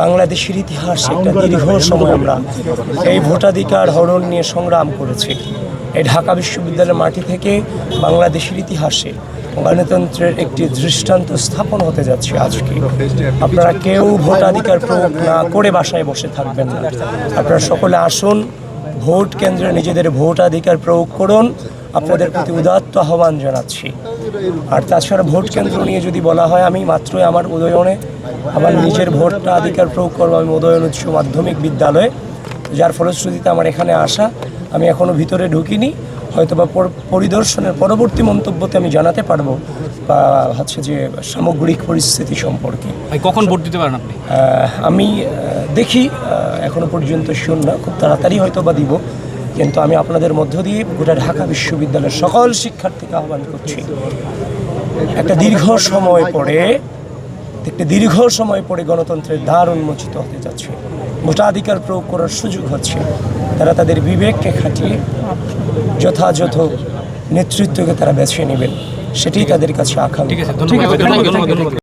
বাংলাদেশের ইতিহাস একটা দীর্ঘ সময় আমরা এই ভোটাধিকার হরণ নিয়ে সংগ্রাম করেছি। এই ঢাকা বিশ্ববিদ্যালয়ের মাটি থেকে বাংলাদেশের ইতিহাসে গণতন্ত্রের একটি দৃষ্টান্ত স্থাপন হতে যাচ্ছে আজকে। আপনারা কেউ ভোটাধিকার প্রয়োগ না করে বাসায় বসে থাকবেন না। আপনারা সকলে আসুন ভোট কেন্দ্রে নিজেদের ভোটাধিকার প্রয়োগ করুন। আপনাদের প্রতি উদাত্ত আহ্বান জানাচ্ছি। আর তাছাড়া ভোট কেন্দ্র নিয়ে যদি বলা হয় আমি মাত্রই আমার উদয়নে আমার নিজের ভোটটা অধিকার প্রয়োগ করব আমি উদয়ন উচ্চ মাধ্যমিক বিদ্যালয়ে। যার ফলশ্রুতিতে আমার এখানে আসা আমি এখনও ভিতরে ঢুকিনি। হয়তো বা পরিদর্শনের পরবর্তী মন্তব্যতে আমি জানাতে পারব বা হচ্ছে যে সামগ্রিক পরিস্থিতি সম্পর্কে। কখন ভোট দিতে পারেন আপনি? আমি দেখি এখনও পর্যন্ত শুন না খুব তাড়াতাড়ি হয়তো বা দিব। কিন্তু আমি আপনাদের মধ্য দিয়ে গোটা ঢাকা বিশ্ববিদ্যালয়ের সকল শিক্ষার্থীকে আহ্বান করছি। একটা দীর্ঘ সময় পরে একটা দীর্ঘ সময় পরে গণতন্ত্রের দ্বার উন্মোচিত হতে যাচ্ছে। ভোটাধিকার প্রয়োগ করার সুযোগ হচ্ছে। তারা তাদের বিবেককে খাটিয়ে যথাযথ নেতৃত্বকে তারা বেছে নেবেন। সেটাই তাদের কাছে আকাঙ্ক্ষা।